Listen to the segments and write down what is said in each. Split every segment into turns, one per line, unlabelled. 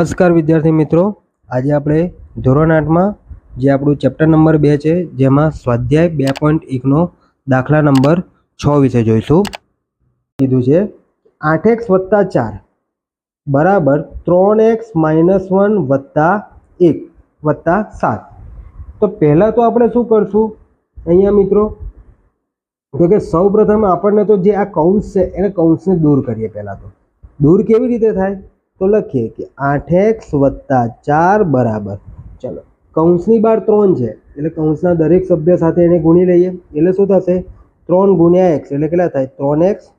નમસ્કાર વિદ્યાર્થી મિત્રો. આજે આપણે ધોરણ આઠમાં જે આપણું ચેપ્ટર નંબર બે છે, જેમાં સ્વાધ્યાય બે પોઈન્ટ એકનો દાખલા નંબર છ વિશે જોઈશું. કીધું છે, આઠ એક્સ વત્તા ચાર બરાબર ત્રણ એક્સ માઇનસ વન વત્તા એક વત્તા સાત. તો પહેલાં તો આપણે શું કરશું? અહીંયા મિત્રો તો કે સૌ પ્રથમ આપણને તો જે આ કૌંસ છે, એને કૌંસને દૂર કરીએ પહેલાં તો. દૂર કેવી રીતે થાય? તો લખીએ કે આઠ એક્સ વત્તા ચાર બરાબર. ચલો, કૌંસની બાર ત્રણ છે, એટલે કૌંસના દરેક સભ્ય સાથે એને ગુણી લઈએ. એટલે શું થશે? ત્રણ ગુણ્યા એક્સ એટલે કેટલા થાય? ત્રણ એક્સ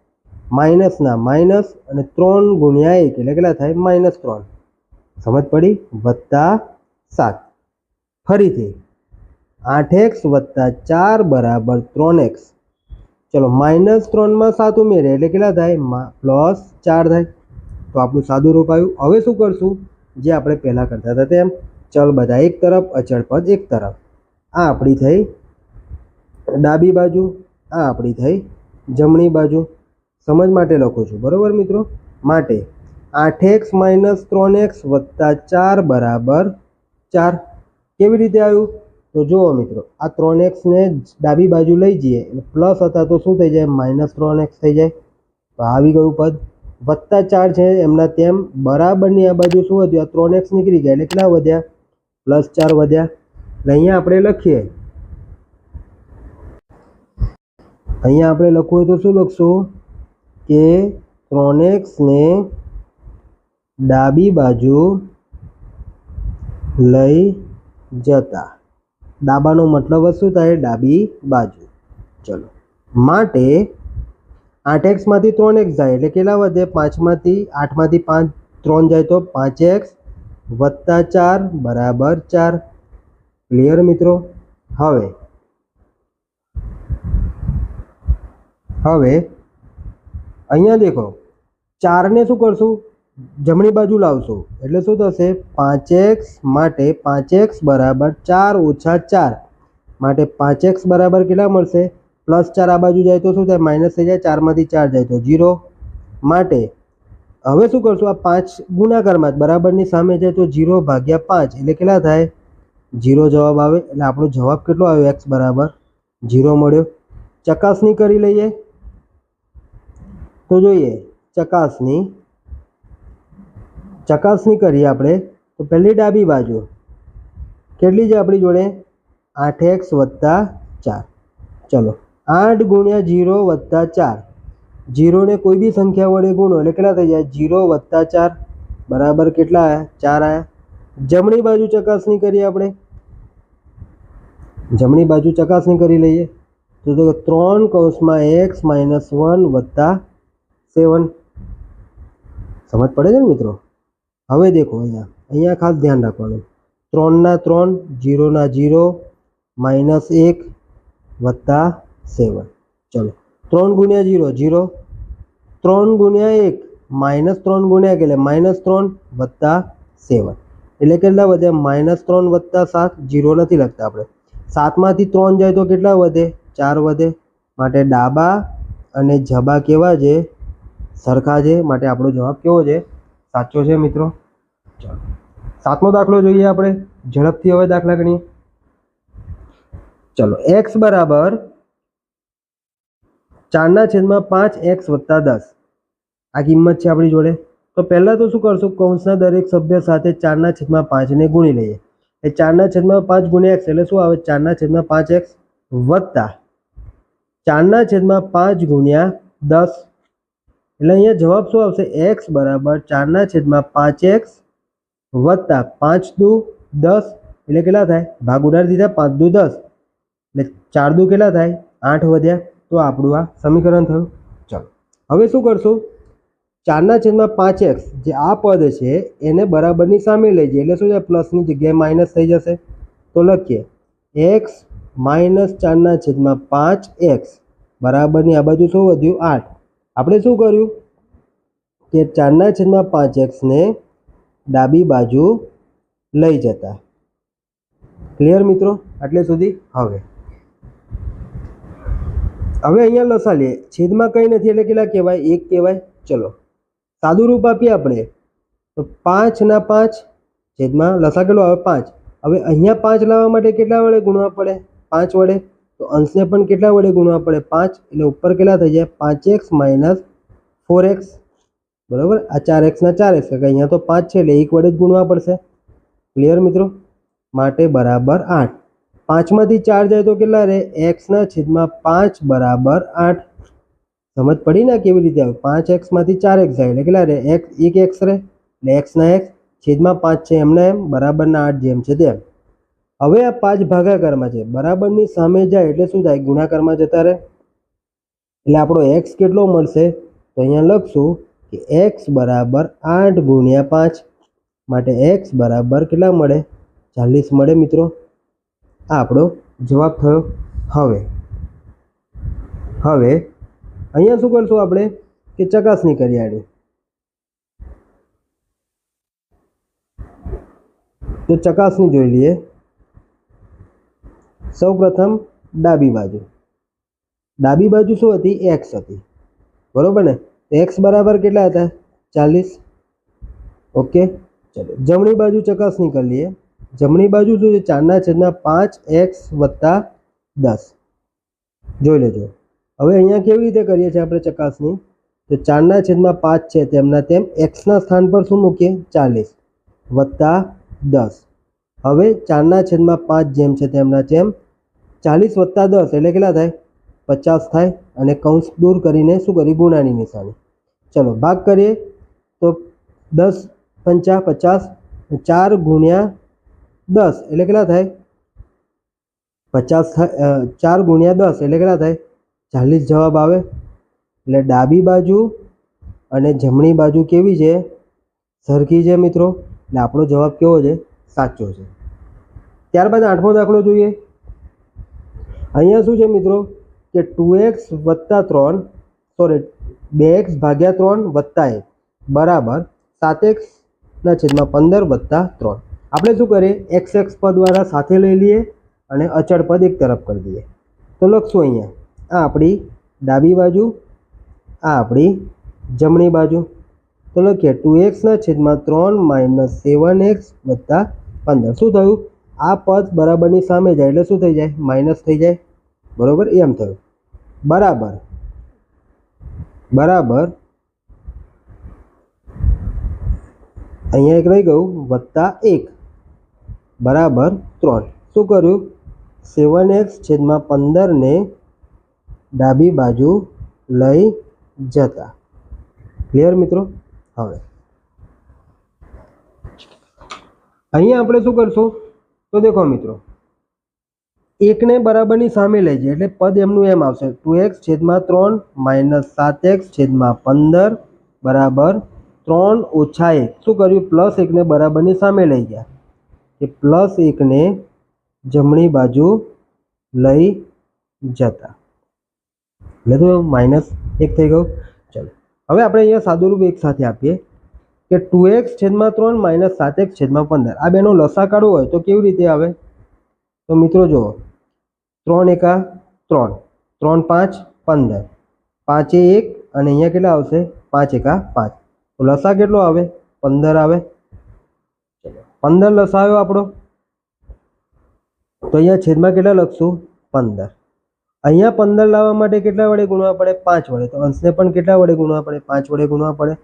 માઇનસના માઇનસ અને ત્રણ ગુણ્યા એક, એટલે કેટલા થાય? માઇનસ ત્રણ. સમજ પડી? વત્તા સાત. ફરીથી, આઠ એક્સ વત્તા ચાર બરાબર ત્રણ એક્સ. ચલો, માઇનસ ત્રણમાં સાત ઉમેરે એટલે કેટલા થાય? પ્લસ ચાર થાય. તો આપણું સાદું આવ્યું. હવે શું કરશું? જે આપણે પહેલાં કરતા હતા તેમ, ચલ બધા એક તરફ, અચળ પદ એક તરફ. આ આપણી થઈ ડાબી બાજુ, આ આપણી થઈ જમણી બાજુ. સમજ માટે લખું છું. બરાબર મિત્રો? માટે આઠ એક્સ માઇનસ ત્રણ એક્સ વત્તા ચાર બરાબર ચાર. કેવી રીતે આવ્યું? તો જુઓ મિત્રો, આ ત્રણ એક્સને ડાબી બાજુ લઈ જઈએ. પ્લસ હતા તો શું થઈ જાય? માઇનસ ત્રણ એક્સ થઈ જાય. તો આવી ગયું પદ. વત્તા ચાર છે, એમના તેમ બરાબરની આ બાજુ શું વધ્યું? આ ત્રણ એક્સ નીકળી ગયા, એટલે કેટલા વધ્યા? પ્લસ ચાર વધ્યા. એટલે અહીંયા આપણે લખીએ. અહીંયા આપણે લખવું હોય તો શું લખશું? કે ત્રણ એક્સને ડાબી બાજુ લઈ જતા. ડાબાનો મતલબ શું થાય? ડાબી બાજુ. ચલો. માટે આઠ એક્સમાંથી ત્રણ એક્સ જાય એટલે કેટલા વધે? પાંચમાંથી આઠમાંથી પાંચ ત્રણ જાય તો પાંચ એક્સ વત્તા ચાર બરાબર ચાર. ક્લિયર મિત્રો? હવે. હવે અહીંયા દેખો. ચારને શું કરશું? જમણી બાજુ લાવશું. એટલે શું થશે? પાંચ એક્સ માટે પાંચ એક્સ બરાબર ચાર ઓછા ચાર. માટે પાંચ એક્સ બરાબર કેટલા મળશે? પ્લસ ચાર આ બાજુ જાય તો શું થાય? માઇનસ થઈ જાય, ચારમાંથી ચાર જાય તો જીરો માટે હવે શું કરશું? આ પાંચ ગુણાકારમાં જ બરાબરની સામે જાય તો જીરો ભાગ્યા પાંચ. એટલે કેટલા થાય? જીરો જવાબ આવે. એટલે આપણો જવાબ કેટલો આવ્યો? એક્સ બરાબર જીરો મળ્યો. ચકાસણી કરી લઈએ. તો જોઈએ, ચકાસણી. ચકાસણી કરીએ આપણે. તો પહેલી ડાબી બાજુ કેટલી છે આપણી જોડે? આઠ એક્સ વત્તા ચાર. ચલો. આઠ ગુણ્યા જીરો વત્તા ચાર. જીરોને કોઈ બી સંખ્યા વડે ગુણો, એટલે કેટલા થઈ જાય? જીરો વત્તા ચાર. બરાબર કેટલા આવ્યા ચાર આવ્યા જમણી બાજુ ચકાસણી કરીએ આપણે. જમણી બાજુ ચકાસણી કરી લઈએ. તો ત્રણ કૌંસમાં એક્સ માઇનસ વન વત્તા સેવન. સમજ પડે છે ને મિત્રો? હવે દેખો અહીંયા. અહીંયા ખાસ ધ્યાન રાખવાનું. ત્રણના ત્રણ, જીરોના જીરો, માઇનસ એક વત્તા સેવન. ચલો. ત્રણ ગુણ્યા જીરો જીરો. ત્રણ ગુણ્યા એક, માઇનસ ત્રણ ગુણ્યા એક એટલે માઇનસ ત્રણ વત્તા સેવન. એટલે કેટલા વધે? માઇનસ ત્રણ વત્તા સાત, જીરો નથી લખતા આપણે. સાતમાંથી ત્રણ જાય તો કેટલા વધે? ચાર વધે. માટે ડાબા અને જબા કેવા છે? સરખા છે. માટે આપણો જવાબ કેવો છે? સાચો છે મિત્રો? ચાલો. સાતમો દાખલો જોઈએ આપણે. ઝડપથી હવે દાખલા ગણીએ. ચલો. એક્સ બરાબર ચારના છેદમાં પાંચ એક્સ વત્તા દસ આ કિંમત છે આપણી જોડે તો પહેલાં તો શું કરશું? કૌંસના દરેક સભ્ય સાથે ચારના છેદમાં પાંચને ગુણી લઈએ। એ ચારના છેદમાં પાંચ ગુણ્યા એક્સ એટલે શું આવે? ચારના છેદમાં પાંચ એક્સ વત્તા। ચારના છેદમાં પાંચ ગુણ્યા દસ એટલે અહીંયા જવાબ શું આવશે? એક્સ બરાબર ચારના છેદમાં પાંચ એક્સ વત્તા પાંચ દુ દસ એટલે કેટલા થાય? ભાગ ઉડાડી દીધા પાંચ દુ દસ એટલે ચાર દુ કેટલા થાય? આઠ વધ્યા તો આપણું આ સમીકરણ થયું. ચલો. હવે શું કરશું? ચારના છેદમાં પાંચ એક્સ જે આ પદ છે એને બરાબરની સામે લઈ જઈએ. એટલે શું છે પ્લસની જગ્યાએ માઇનસ થઈ જશે. તો લખીએ. એક્સ માઇનસ ચારના છેદમાં પાંચ એક્સ બરાબરની આ બાજુ શું વધ્યું? આઠ. આપણે શું કર્યું? કે ચારના છેદમાં પાંચ એક્સને ડાબી બાજુ લઈ જતા. ક્લિયર મિત્રો? આટલે સુધી. હવે. હવે અહીંયા લસાલીએ. છેદમાં કંઈ નથી એટલે કેટલા કહેવાય? એક કહેવાય. ચલો. સાદું રૂપ આપીએ આપણે. તો પાંચના પાંચ છેદમાં લસા કેટલો આવે? પાંચ. હવે અહીંયા પાંચ લાવવા માટે કેટલા વડે ગુણવા પડે? પાંચ વડે. તો અંશને પણ કેટલા વડે ગુણવા પડે? પાંચ. એટલે ઉપર કેટલા થઈ જાય? પાંચ એક્સ માઇનસ ફોર એક્સ. બરાબર? આ ચાર એક્સના ચાર એક્સ. અહીંયા તો પાંચ છે એટલે એક વડે જ ગુણવા પડશે. ક્લિયર મિત્રો? માટે બરાબર આઠ. પાંચમાંથી ચાર જાય તો કેટલા રહે? એક્સના છેદમાં પાંચ બરાબર આઠ. સમજ પડી ને કેવી રીતે આવે? પાંચ એક્સમાંથી ચાર એક્સ જાય એટલે કેટલા રહે? એક્સ, એક એક્સ રહે. એટલે એક્સના એક્સ છેદમાં પાંચ છે એમના એમ, બરાબરના આઠ જેમ છે તેમ. હવે આ પાંચ ભાગાકારમાં છે. બરાબરની સામે જાય એટલે શું થાય? ગુણાકારમાં જતા રહે. એટલે આપણો એક્સ કેટલો મળશે? તો અહીંયા લખશું કે એક્સ બરાબર આઠ ગુણ્યા પાંચ. માટે એક્સ બરાબર કેટલા મળે? ચાલીસ મળે મિત્રો. આ આપણો જવાબ થયો હવે. હવે અહીંયા શું કરશું આપણે? કે ચકાસણી કરી આની તો ચકાસણી જોઈ લઈએ. સૌ પ્રથમ ડાબી બાજુ. ડાબી બાજુ શું હતી? એક્સ હતી. બરોબર ને? એક્સ બરાબર કેટલા હતા? ચાલીસ. ઓકે, ચલો. જમણી બાજુ ચકાસણી કરી લઈએ. જમણી બાજુ છે ચારના છેદના પાંચ એક્સ વત્તા દસ. જોઈ લેજો. હવે અહીંયા કેવી રીતે કરીએ છીએ આપણે ચકાસણી? તો ચારના છેદમાં પાંચ છે તેમના તેમ એક્સના સ્થાન પર શું મૂકીએ? ચાલીસ વત્તા દસ. હવે ચારના છેદમાં પાંચ જેમ છે તેમના તેમ ચાલીસ વત્તા દસ, એટલે કેટલા થાય? પચાસ થાય, અને કૌંસ દૂર કરીને શું કરી ગુણાની નિશાની. ચલો, ભાગ કરીએ. તો દસ પંચા પચાસ, ચાર ગુણ્યા દસ. એટલે કેટલા થાય? પચાસ ચાર ગુણ્યા દસ. એટલે કેટલા થાય? ચાલીસ જવાબ આવે. એટલે ડાબી બાજુ અને જમણી બાજુ કેવી છે? સરખી છે મિત્રો. એટલે આપણો જવાબ કેવો છે? સાચો છે. ત્યારબાદ આઠમો દાખલો જોઈએ. અહીંયા શું છે મિત્રો? કે ટુ એક્સ વત્તા ત્રણ, સોરી, બે એક્સ ભાગ્યા ત્રણ વત્તા એક. બરાબર. સાત એક્સના છેદમાં પંદર વત્તા ત્રણ. આપણે શું કરીએ? એક્સ એક્સ પદ દ્વારા સાથે લઈ લઈએ અને અચળ પદ એક તરફ કરી દઈએ. તો લખશું અહીંયા. આ આપણી ડાબી બાજુ, આ આપણી જમણી બાજુ. તો લખીએ ટુ એક્સના છેદમાં ત્રણ માઇનસ સેવન એક્સ વત્તા પંદર. શું થયું? આ પદ બરાબરની સામે જાય એટલે શું થઈ જાય? માઇનસ થઈ જાય. બરાબર? એમ થયું. બરાબર. બરાબર. અહીંયા એક રહી ગયું વત્તા એક. બરાબર ત્રણ. શું કર્યું? સેવન એક્સ છેદમાં પંદરને ડાબી બાજુ લઈ જતા. ક્લિયર મિત્રો? હવે. અહીંયા આપણે શું કરશું? તો દેખો મિત્રો. એકને બરાબરની સામે લઈ જઈએ, એટલે પદ એમનું એમ આવશે. ટુ એક્સ છેદમાં ત્રણ માઇનસ સાત એક્સ છેદમાં પંદર, બરાબર ત્રણ ઓછા એક. શું કર્યું? પ્લસ એકને બરાબરની સામે લઈ ગયા. કે પ્લસ એકને જમણી બાજુ લઈ જતા. એટલે તો માઇનસ એક થઈ ગયું. ચલો. હવે આપણે અહીંયા સાદુરૂપ એક સાથે આપીએ કે ટુ એક્સ છેદમાં ત્રણ માઇનસ સાત એક્સ છેદમાં પંદર. આ બેનો લસા કાઢવો હોય તો કેવી રીતે આવે? તો મિત્રો જુઓ. ત્રણ એકા ત્રણ. ત્રણ પાંચ પંદર. પાંચે એક અને અહીંયા કેટલા આવશે? પાંચ એકા પાંચ. તો લસા કેટલો આવે? પંદર આવે. પંદર લસા આવ્યો આપણો? તો અહીંયા છેદમાં કેટલા લખશું? પંદર. અહીંયા પંદર લાવવા માટે કેટલા વડે ગુણવા પડે? પાંચ વડે. તો અંશને પણ કેટલા વડે ગુણવા પડે? પાંચ વડે ગુણવા પડે.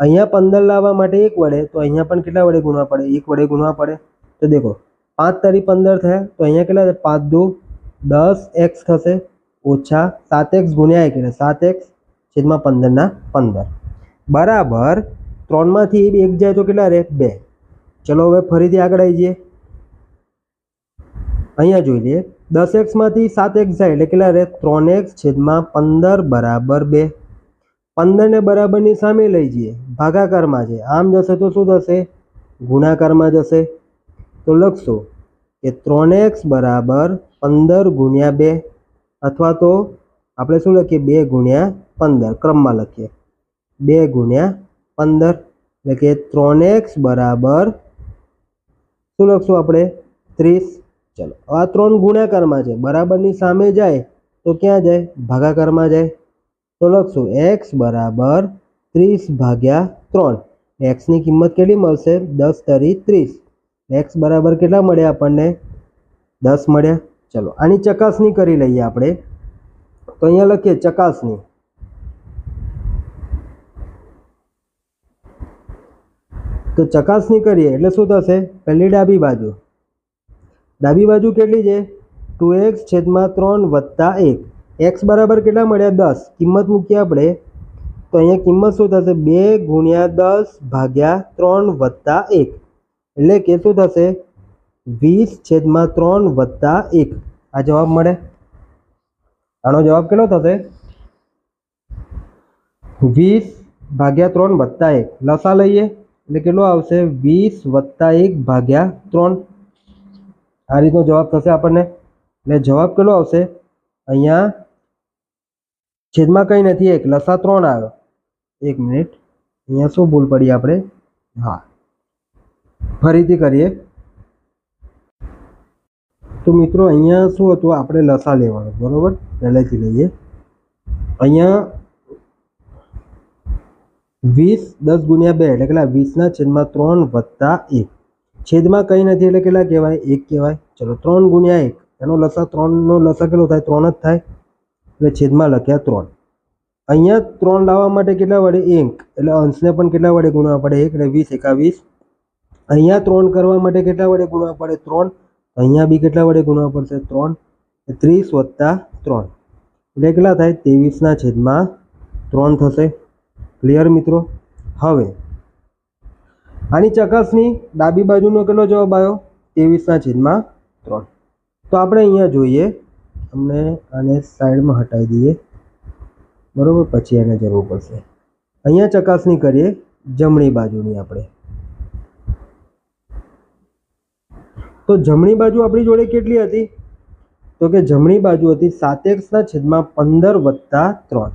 અહીંયા પંદર લાવવા માટે એક વડે, તો અહીંયા પણ કેટલા વડે ગુણવા પડે? એક વડે ગુણવા પડે. તો દેખો, પાંચ તારી પંદર થયા, તો અહીંયા કેટલા છે પાંચ દો, દસ એક્સ થશે. ઓછા સાત એક્સ ગુણ્યા એક, એટલે સાત એક્સ છેદમાં પંદરના પંદર. બરાબર. ત્રણમાંથી એક જાય તો કેટલા રહે? બે. ચલો હવે ફરીથી આગળ આવી જઈએ. અહીંયા જોઈ લઈએ. દસ એક્સમાંથી સાત એક્સ જાય એટલે કેટલા રહે? ત્રણ એક્સ છેદમાં પંદર બરાબર બે. પંદરને બરાબરની સામે લઈ જઈએ. ભાગાકારમાં છે. આમ જશે તો શું થશે? ગુણાકારમાં જશે. તો લખશો કે ત્રણ એક્સ બરાબર પંદર ગુણ્યા બે અથવા તો આપણે શું લખીએ? બે ગુણ્યા પંદર. ક્રમમાં લખીએ. બે ગુણ્યા પંદર. એટલે કે ત્રણ એક્સ બરાબર શું લખશું આપણે? ત્રીસ. ચલો. આ ત્રણ ગુણાકારમાં છે. બરાબરની સામે જાય તો ક્યાં જાય? ભાગાકારમાં જાય. તો લખશું એક્સ બરાબર ત્રીસ ભાગ્યા ત્રણ. એક્સની કિંમત કેટલી મળશે? દસ તરી ત્રીસ. એક્સ બરાબર કેટલા મળ્યા આપણને? દસ મળ્યા. ચલો. આની ચકાસણી કરી લઈએ આપણે. તો અહીંયા લખીએ ચકાસણી. તો ચકાસણી કરીએ, એટલે શું થશે? પહેલી ડાબી બાજુ. ડાબી બાજુ કેટલી છે? ટુ એક્સ છેદમાં ત્રણ વત્તા એક. એક્સ બરાબર કેટલા મળ્યા? દસ. કિંમત મૂકીએ આપણે. તો અહીંયા કિંમત શું થશે? બે ગુણ્યા દસ ભાગ્યા ત્રણ વત્તા એક. એટલે કે શું થશે? વીસ છેદમાં ત્રણ વત્તા એક. આ જવાબ મળે? આનો જવાબ કેટલો થશે? વીસ ભાગ્યા ત્રણ વત્તા એક. લસા લઈએ. એટલે કેટલો આવશે વીસ વત્તા એક ભાગ્યા ત્રણ આ રીતનો જવાબ થશે આપણને એટલે જવાબ કેટલો આવશે અહીંયા છેદમાં કંઈ નથી એક લસા ત્રણ આવ્યો એક મિનિટ અહીંયા શું ભૂલ પડી આપણે હા ફરીથી કરીએ તો મિત્રો અહીંયા શું હતું આપણે લસા લેવાનું બરોબર પહેલેથી લઈએ। અહીંયા વીસ દસ ગુણ્યા બે એટલે કેટલા? વીસના છેદમાં ત્રણ વત્તા એક. છેદમાં કંઈ નથી એટલે કેટલા કહેવાય? એક કહેવાય. ચલો, ત્રણ ગુણ્યા એક. એનો લસા ત્રણનો લસા કેટલો થાય? ત્રણ જ થાય. એટલે છેદમાં લખ્યા ત્રણ. અહીંયા ત્રણ લાવવા માટે કેટલા વડે? એક. એટલે અંશને પણ કેટલા વડે ગુણવા પડે? એક એટલે વીસ એકાવીસ. અહીંયા ત્રણ કરવા માટે કેટલા વડે ગુણવા પડે? ત્રણ. અહીંયા બી કેટલા વડે ગુણવા પડશે? ત્રણ. ત્રીસ વત્તા ત્રણ. એટલે કેટલા થાય? ત્રેવીસના છેદમાં ત્રણ થશે. ક્લિયર મિત્રો? હવે, આની ચકાસણી ડાબી બાજુનો કેટલો જવાબ આવ્યો? ત્રેવીસના છેદમાં ત્રણ. તો આપણે અહીંયા જોઈએ, અમને આને સાઈડમાં હટાવી દઈએ. બરાબર? પછી એને જરૂર પડશે. અહીંયા ચકાસણી કરીએ, જમણી બાજુની આપણે. તો જમણી બાજુ આપણી જોડે કેટલી હતી? તો કે જમણી બાજુ હતી સાત એક્સના છેદમાં પંદર વત્તા ત્રણ.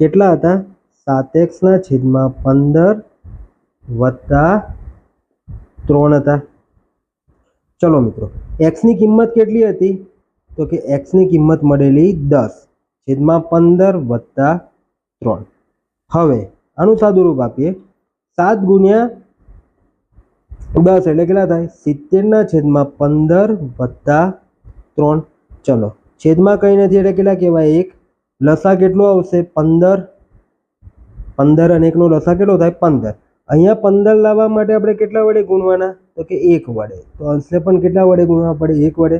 કેટલા હતા? સાત એક્સના છેદમાં પંદર વત્તા ત્રણ હતા. ચલો મિત્રો એક્સની કિંમત કેટલી હતી? તો કે એક્સની કિંમત મળેલી દસ, છેદમાં પંદર વત્તા ત્રણ. હવે આનું સાદુરૂપ આપીએ. સાત ગુણ્યા દસ એટલે કેટલા થાય? સિત્તેરના છેદમાં પંદર વત્તા ત્રણ. ચલો, છેદમાં કંઈ નથી એટલે કેટલા કહેવાય? એક. લસા કેટલો આવશે? પંદર પંદર અને એકનો લસા કેટલો થાય? પંદર. અહીંયા પંદર લાવવા માટે આપણે કેટલા વડે ગુણવાના? તો કે એક વડે. તો અંશને પણ કેટલા વડે ગુણવા પડે? એક વડે.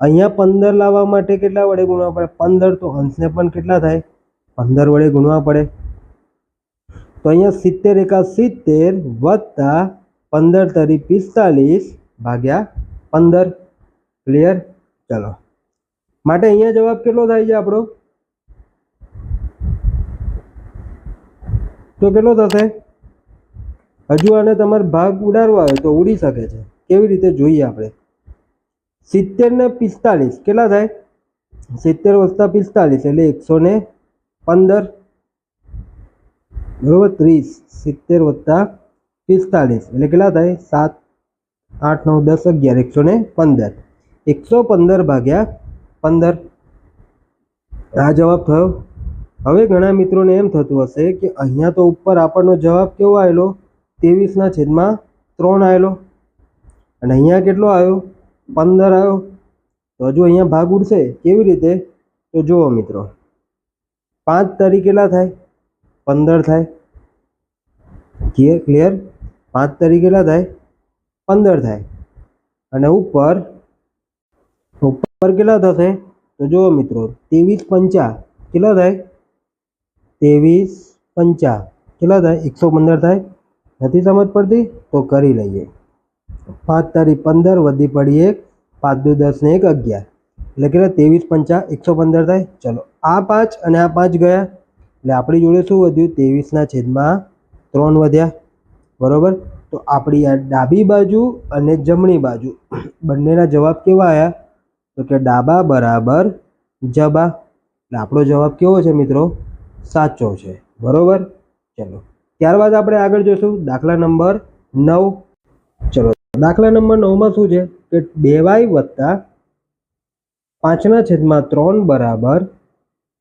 અહીંયા પંદર લાવવા માટે કેટલા વડે ગુણવા પડે? પંદર. તો અંશને પણ કેટલા થાય? પંદર વડે ગુણવા પડે. તો અહીંયા સિત્તેર એકા સિત્તેર વત્તા પંદર તરી પિસ્તાલીસ ભાગ્યા પંદર. ક્લિયર ચલો. માટે અહીંયા જવાબ કેટલો થાય છે આપણો? તો કેટલો થશે? હજુ આને તમારે ભાગ ઉડાડવા હોય તો ઉડી શકે છે. કેવી રીતે જોઈએ આપણે? સિત્તેર ને પિસ્તાલીસ કેટલા થાય? સિત્તેર વત્તા પિસ્તાલીસ એટલે એકસો ને પંદર. બરોબર, ત્રીસ. સિત્તેર વત્તા પિસ્તાલીસ એટલે કેટલા થાય? સાત, આઠ, નવ, દસ, અગિયાર, એકસો ને પંદર. એકસો પંદર ભાગ્યા પંદર. આ જવાબ થયો? હવે ઘણા મિત્રોને એમ થતું હશે કે અહીંયા તો ઉપર આપણનો જવાબ કેવો આવેલો ત્રેવીસના છેદમાં ત્રણ આવેલો અને અહીંયા કેટલો આવ્યો પંદર આવ્યો તો હજુ અહીંયા ભાગ ઉડશે કેવી રીતે? તો જુઓ મિત્રો. પાંચ તારીખ કેટલા થાય? પંદર થાય. ક્લિયર? ક્લિયર? પાંચ તારીખ કેટલા થાય? પંદર થાય. અને ઉપર ઉપર કેટલા થશે? તો જુઓ મિત્રો, ત્રેવીસ પંચા કેટલા થાય? ત્રેવીસ પંચા. કેટલા થાય? એકસો પંદર થાય. નથી સમજ પડતી? તો કરી લઈએ. પાંચ તારીખ પંદર વધી પડી એક. પાંચ દુ દસ ને એક અગિયાર. એટલે કેટલા? ત્રેવીસ પંચા, એકસો પંદર થાય. ચલો, આ પાંચ અને આ પાંચ ગયા. એટલે આપણી જોડે શું વધ્યું? ત્રેવીસના છેદમાં ત્રણ વધ્યા. બરાબર? તો આપણી આ ડાબી બાજુ અને જમણી બાજુ બંનેના જવાબ કેવા આવ્યા તો કે ડાબા બરાબર જબા. એટલે આપણો જવાબ કેવો છે મિત્રો? સાચો છે. બરોબર? ચલો. ત્યારબાદ આપણે આગળ જોશું દાખલા નંબર નવ. ચલો. દાખલા નંબર નવમાં શું છે? કે બે વાય વત્તા પાંચના છેદમાં ત્રણ બરાબર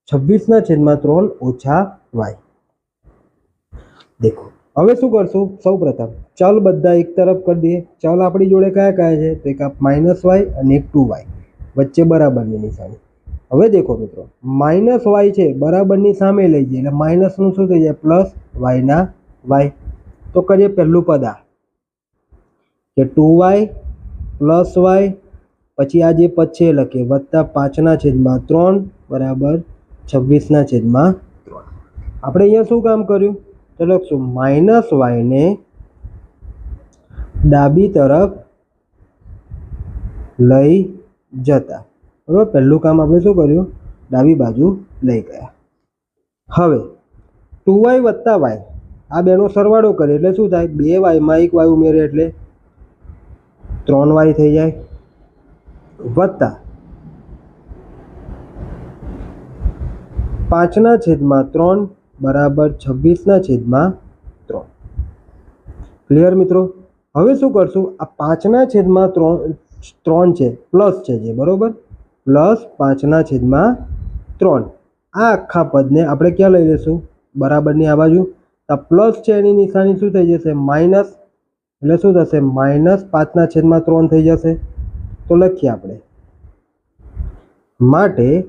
છવ્વીસના છેદમાં ત્રણ ઓછા વાય. દેખો. હવે શું કરશું? સૌ પ્રથમ ચલ બધા એક તરફ કરી દઈએ. ચલ આપણી જોડે કયા કયા છે? તો એક માઇનસ વાય અને એક ટુ વાય વચ્ચે બરાબરની નિશાની. હવે દેખો મિત્રો માઇનસ વાય છે બરાબરની સામે લઈ જઈએ, એટલે માઇનસનું શું થઈ જાય? પ્લસ વાયના વાય તો કરીએ પહેલું પદ આ, કે ટુ વાય પ્લસ વાય પછી આ જે પદ છે લખીએ, વત્તા પાંચના છેદમાં ત્રણ બરાબર છવ્વીસના છેદમાં ત્રણ. આપણે અહીંયા શું કામ કર્યું? તો લખશું માઇનસ વાયને ડાબી તરફ લઈ જતા. બરાબર પહેલું કામ આપણે શું કર્યું? ડાબી બાજુ લઈ ગયા. હવે ટુ વાય વત્તા વાય. આ બેનો સરવાળો કરીએ એટલે શું થાય? બે વાયમાં એક વાય ઉમેરે એટલે ત્રણ વાય થઈ જાય. વત્તા પાંચના છેદમાં ત્રણ બરાબર છવ્વીસના છેદમાં ત્રણ. ક્લિયર મિત્રો? હવે શું કરશું? આ પાંચના છેદમાં ત્રણ ત્રણ છે, પ્લસ છે જે, બરોબર? પ્લસ પાંચના છેદમાં ત્રણ. આ આખા પદને આપણે ક્યાં લઈ લઈશું બરાબરની આ બાજુ. તો પ્લસ છે એની નિશાની શું થઈ જશે? માઇનસ. એટલે શું થશે? માઇનસ પાંચના છેદમાં ત્રણ થઈ જશે. તો લખીએ આપણે. માટે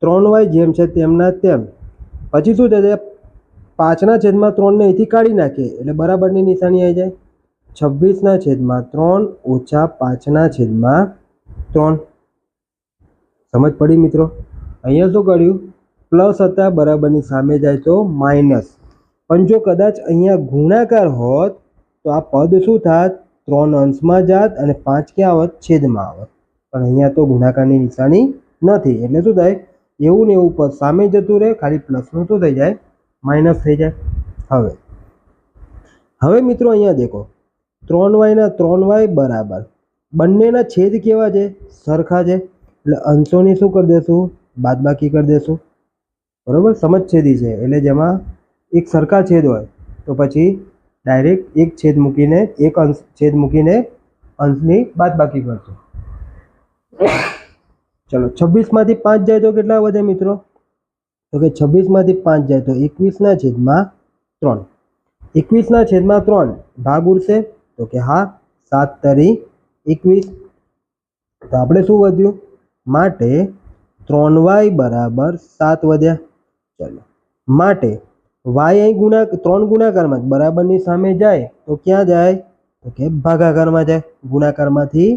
ત્રણ વાય જેમ છે તેમના તેમ. પછી શું થશે? પાંચના છેદમાં ત્રણને અહીંથી કાઢી નાખીએ. એટલે બરાબરની નિશાની આવી જાય. છવ્વીસના છેદમાં ત્રણ ઓછા પાંચના છેદમાં ત્રણ. સમજ પડી મિત્રો? અહીંયા શું કર્યું? પ્લસ હતા બરાબરની સામે જાય તો માઇનસ. પણ જો કદાચ અહીંયા ગુણાકાર હોત, તો આ પદ શું થાત? ત્રણ અંશમાં જાત અને પાંચ ક્યાં આવત છેદમાં આવત. પણ અહીંયા તો ગુણાકારની નિશાની નથી. એટલે શું થાય? એવું ને એવું પદ સામે જતું રહે, ખાલી પ્લસનું શું થઈ જાય? માઇનસ થઈ જાય. હવે હવે મિત્રો અહીંયા દેખો. ત્રણ વાયના ત્રણ વાય બરાબર. બંનેના છેદ કેવા છે? સરખા છે. એટલે અંશોની શું કરી દેશું? બાદબાકી કરી દેશું. બરાબર? સમજછેદી છે. એટલે જેમાં એક સરખા છેદ હોય, તો પછી ડાયરેક્ટ એક છેદ મૂકીને એક અંશ, છેદ મૂકીને અંશની બાદબાકી કરશું. ચલો, છવ્વીસમાંથી પાંચ જાય તો કેટલા વધે મિત્રો? તો કે છવ્વીસમાંથી પાંચ જાય તો એકવીસના છેદમાં ત્રણ. એકવીસના છેદમાં ત્રણ ભાગ ઉડશે, તો કે હા, સાત તરી એકવીસ. તો આપણે શું વધ્યું? માટે ત્રણ વાય બરાબર સાત વધ્યા. ચલો. માટે વાય અહીં ગુણા ત્રણ ગુણાકારમાં બરાબરની સામે જાય તો ક્યાં જાય? તો કે ભાગાકારમાં જાય. ગુણાકારમાંથી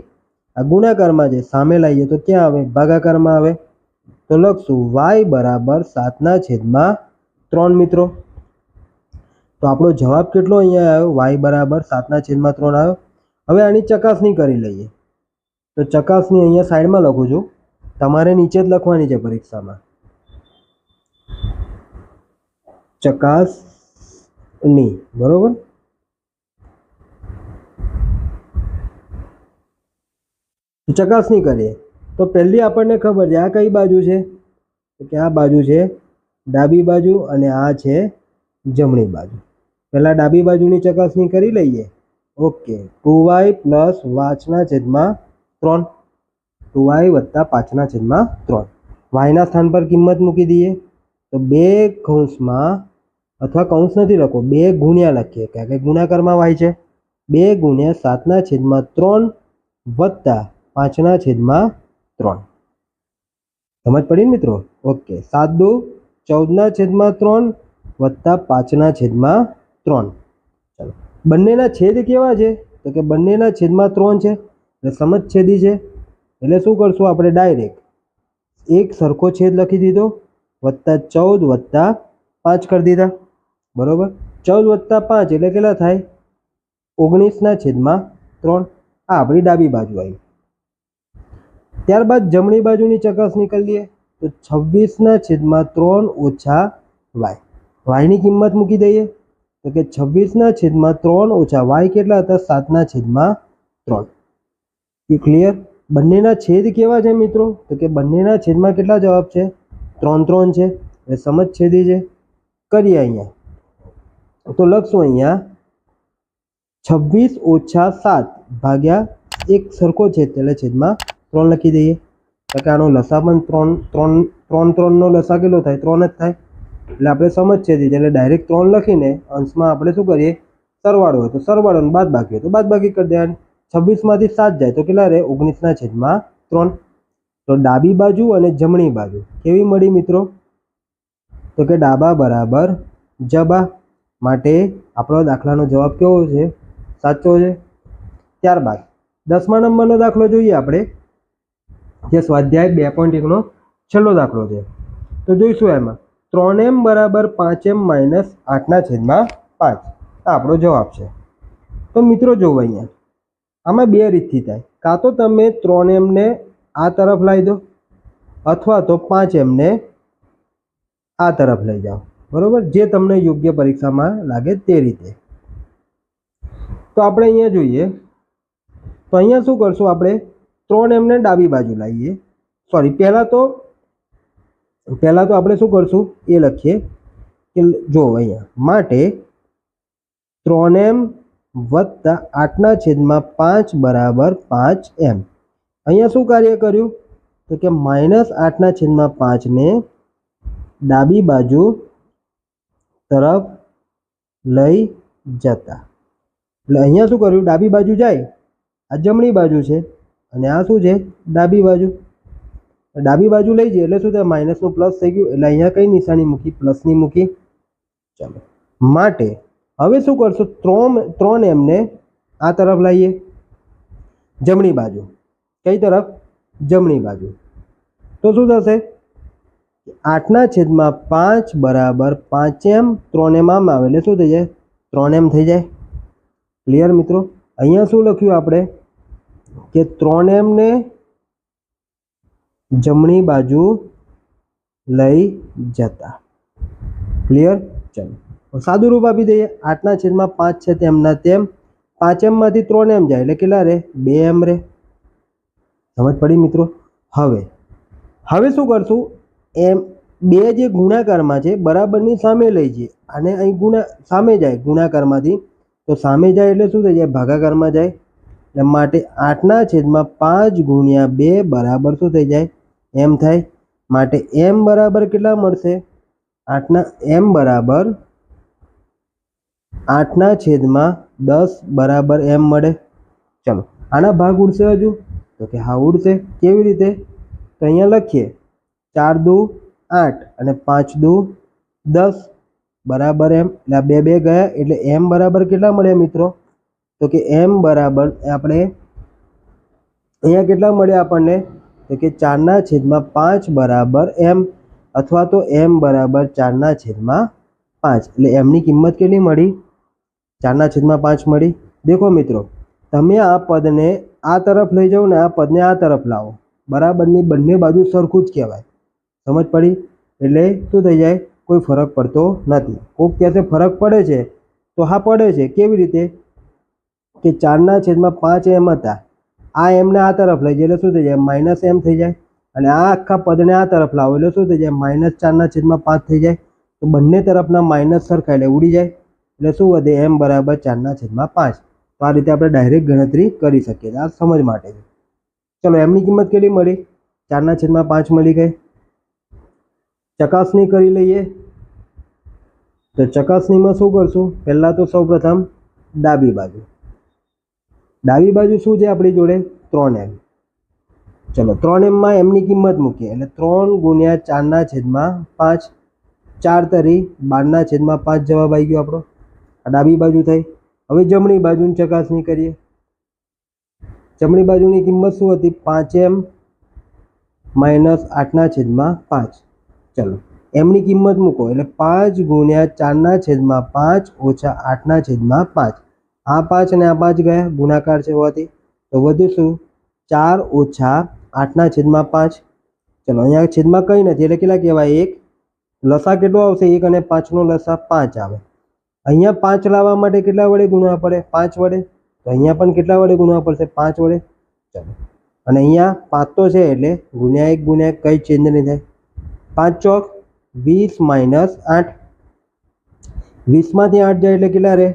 આ ગુણાકારમાં જાય સામે લાવીએ તો ક્યાં આવે? ભાગાકારમાં આવે. તો લખશું વાય બરાબર સાતના છેદમાં ત્રણ મિત્રો. તો આપણો જવાબ કેટલો અહીંયા આવ્યો? વાય બરાબર સાતના છેદમાં ત્રણ આવ્યો. હવે આની ચકાસણી કરી લઈએ. તો ચકાસણી અહીંયા સાઈડમાં લખું છું. તમારે નીચે જ લખવાની છે પરીક્ષામાં. ચકાસણી, બરોબર? ચકાસણી કરીએ. તો પહેલી આપણને ખબર છે, આ કઈ બાજુ છે? કે આ બાજુ છે ડાબી બાજુ અને આ છે જમણી બાજુ. પહેલાં ડાબી બાજુની ચકાસણી કરી લઈએ. ઓકે, ટુ વાય પ્લસ વાંચના છેદમાં ત્રણ. ટુ વાય વત્તા પાંચના છેદમાં ત્રણ. વાયના સ્થાન પર કિંમત મૂકી દઈએ. તો બે કૌંસમાં, અથવા કૌંસ નથી લખો, બે ગુણ્યા લખીએ, કારણ કે ગુણાકારમાં વાય છે. બે ગુણ્યા સાતના છેદમાં ત્રણ વત્તા પાંચના છેદમાં ત્રણ. સમજ પડી મિત્રો? ઓકે સાત દો ચૌદના છેદમાં ત્રણ વત્તા પાંચના છેદમાં ત્રણ. ચાલો. બંનેના છેદ કેવા છે? તો કે બંનેના છેદમાં ત્રણ છે. એટલે સમજ છેદી છે? એટલે શું કરશું આપણે? ડાયરેક્ટ એક સરખો છેદ લખી દીધો. વત્તા ચૌદ વત્તા પાંચ કરી દીધા. બરાબર? ચૌદ વત્તા પાંચ એટલે કેટલા થાય? ઓગણીસના છેદમાં ત્રણ. આ આપણી ડાબી બાજુ આવી. ત્યારબાદ જમણી બાજુની ચકાસણી કરી તો છવ્વીસના છેદમાં ત્રણ ઓછા વાય. વાયની કિંમત મૂકી દઈએ તો કે છવ્વીસના છેદમાં ત્રણ ઓછા વાય કેટલા હતા? સાતના છેદમાં ત્રણ. એ ક્લિયર બંનેના છેદ કેવા છે મિત્રો? તો કે બંનેના છેદમાં કેટલા જવાબ છે? ત્રણ ત્રણ છે. એ સમજ છેદી છે. કરીએ અહીંયા. તો લખશું અહીંયા. છવ્વીસ ઓછા સાત ભાગ્યા એક સરખો છેદ એટલે છેદમાં ત્રણ લખી દઈએ. તો કે આનો લસા પણ ત્રણ ત્રણ ત્રણ ત્રણનો લસા કેટલો થાય? ત્રણ જ થાય. એટલે આપણે સમજ છે. એટલે ડાયરેક્ટ ત્રણ લખીને અંશમાં આપણે શું કરીએ? સરવાળો હોય તો સરવાળો બાદ બાકી હોય તો બાદ બાકી કરી દેવાની. છવ્વીસમાંથી સાત જાય તો કેટલા રહે? ઓગણીસના છેદમાં ત્રણ. તો ડાબી બાજુ અને જમણી બાજુ. કેવી મળી મિત્રો? તો કે ડાબા બરાબર જબા. માટે આપણો દાખલાનો જવાબ કેવો છે? સાચો છે. ત્યારબાદ દસમા નંબરનો દાખલો જોઈએ આપણે. જે સ્વાધ્યાય બે પોઈન્ટ એકનો છેલ્લો દાખલો છે. તો જોઈશું એમાં. ત્રણ એમ બરાબર પાંચ એમ માઇનસ આઠના છેદમાં પાંચ. આપણો જવાબ છે. તો મિત્રો જોવો અહીંયા. આમાં બે રીતથી થાય. કાં તો તમે ત્રણ એમને આ તરફ લાવી દો, અથવા તો પાંચ એમને આ તરફ લઈ જાઓ. બરાબર? જે તમને યોગ્ય પરીક્ષામાં લાગે તે રીતે. તો આપણે અહીંયા જોઈએ. તો અહીંયા શું કરશું આપણે? ત્રણ એમને ડાબી બાજુ લાવીએ. સોરી પહેલાં તો પહેલાં તો આપણે શું કરશું? એ લખીએ કે જો અહીંયા, માટે ત્રણ એમ વત્તા આઠના છેદમાં પાંચ બરાબર પાંચ એમ. અહીંયા શું કાર્ય કર્યું? તો કે માઇનસ આઠના છેદમાં પાંચને ડાબી બાજુ તરફ લઈ જતા. એટલે અહીંયા શું કર્યું? ડાબી બાજુ જાય. આ જમણી બાજુ છે. અને આ શું છે? ડાબી બાજુ. ડાબી બાજુ લઈ જઈએ એટલે શું થાય? માઇનસનું પ્લસ થઈ ગયું. એટલે અહીંયા કઈ નિશાની મૂકી? પ્લસની મૂકી. ચાલો. માટે હવે શું કરશું? ત્રણ ત્રણ એમને આ તરફ લાવીએ. જમણી બાજુ. કઈ તરફ? જમણી બાજુ. તો શું થશે? આઠના છેદમાં પાંચ બરાબર પાંચ એમ ત્રણ એમ આમ આવે. એટલે શું થઈ જાય? ત્રણ એમ થઈ જાય. ક્લિયર મિત્રો? અહીંયા શું લખ્યું આપણે? કે ત્રણ એમને જમણી બાજુ લઈ જતા. ક્લિયર ચલો. સાદું રૂપ આપી દઈએ. આઠના છેદમાં પાંચ છે તેમના તેમ. પાંચ એમમાંથી ત્રણ એમ જાય એટલે કેટલા રહે? બે એમ રહે. સમજ પડી મિત્રો? હવે હવે શું કરશું? એમ, બે જે ગુણાકારમાં છે, બરાબરની સામે લઈ જઈએ. અને અહીં ગુણા, સામે જાય ગુણાકારમાંથી. તો સામે જાય એટલે શું થઈ જાય? ભાગાકારમાં જાય. એટલે માટે આઠના છેદમાં પાંચ ગુણ્યા બે બરાબર શું થઈ જાય? એમ થાય. માટે એમ બરાબર કેટલા મળશે? આઠના, એમ બરાબર આઠના છેદમાં દસ બરાબર એમ મળે. ચલો, આના ભાગ ઉડશે હજુ? તો કે હા, ઉડશે. કેવી રીતે? તો અહીંયા લખીએ. ચાર દુ આઠ અને પાંચ દુ દસ બરાબર એમ. એટલે આ બે બે ગયા, એટલે એમ બરાબર કેટલા મળ્યા મિત્રો? તો કે એમ બરાબર આપણે અહીંયા કેટલા મળ્યા આપણને? તો કે ચારના છેદમાં પાંચ બરાબર એમ. અથવા તો એમ બરાબર ચારના છેદમાં પાંચ. એટલે એમની કિંમત કેટલી મળી? ચારના છેદમાં પાંચ મળી. દેખો મિત્રો, તમે આ પદને આ તરફ લઈ જાઓ ને આ પદને આ તરફ લાવો. બરાબરની બંને બાજુ સરખું જ કહેવાય. સમજ પડી? એટલે શું થઈ જાય? કોઈ ફરક પડતો નથી. કોઈક કહેશે ફરક પડે છે, તો હા પડે છે. કેવી રીતે? કે ચારના છેદમાં પાંચ એમ હતા. આ એમને આ તરફ લઈ જાય એટલે શું થઈ જાય? માઇનસ એમ થઈ જાય. અને આ આખા પદને આ તરફ લાવો એટલે શું થઈ જાય? માઇનસ ચારના છેદમાં પાંચ થઈ જાય. તો બંને તરફના માઇનસ સરખા એટલે ઉડી જાય. એટલે શું વધે? એમ બરાબર ચારના છેદમાં પાંચ. તો આ રીતે આપણે ડાયરેક્ટ ગણતરી કરી શકીએ આ સમજ માટે છે. ચલો, એમની કિંમત કેટલી મળી? ચારના છેદમાં પાંચ મળી ગઈ. ચકાસણી કરી લઈએ. તો ચકાસણીમાં શું કરશું? પહેલાં તો સૌપ્રથમ ડાબી બાજુ. ડાબી બાજુ શું છે આપણી જોડે? ત્રણ એમ. ચલો, ત્રણ એમમાં એમની કિંમત મૂકીએ. એટલે ત્રણ ગુણ્યા ચારના છેદમાં પાંચ. ચાર તરી બારના છેદમાં પાંચ જવાબ આવી ગયો આપણો. આ ડાબી બાજુ થઈ. હવે જમણી બાજુની ચકાસણી કરીએ. જમણી બાજુની કિંમત શું હતી? પાંચ એમ માઇનસ આઠના છેદમાં પાંચ. ચલો, એમની કિંમત મૂકો. એટલે પાંચ ગુણ્યા ચારના છેદમાં પાંચ ઓછા આઠના છેદમાં પાંચ. આ પાંચ અને આ પાંચ ગયા. ગુણાકાર છે હોવાથી. તો વધુ શું? ચાર ઓછા આઠના છેદમાં પાંચ. ચલો, અહીંયા છેદમાં કંઈ નથી. એટલે કેટલા કહેવાય? એક. લસા કેટલો આવશે? એક અને પાંચનો લસા પાંચ આવે. અહીંયા પાંચ લાવવા માટે કેટલા વડે ગુણવા પડે? પાંચ વડે? તો અહીંયા પણ કેટલા વડે ગુણવા પડશે? પાંચ વડે? ચાલો. અને અહીંયા પાંચ તો છે એટલે ગુણ્યા એક ગુણ્યા કંઈ ચેન્જ નહીં થાય. પાંચ ચોક વીસ માઇનસ આઠ. વીસમાંથી આઠ જાય એટલે કેટલા રહે?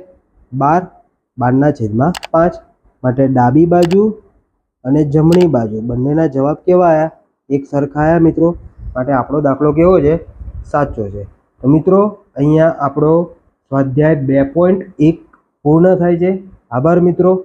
બાર. બારના છેદમાં પાંચ. માટે ડાબી બાજુ અને જમણી બાજુ બંનેના જવાબ કેવા આવ્યા એક સરખા આવ્યા મિત્રો. માટે આપણો દાખલો કેવો છે? સાચો છે. તો મિત્રો, અહીંયા આપણો સ્વાધ્યાય બે પોઈન્ટ એક પૂર્ણ થાય છે. આભાર મિત્રો.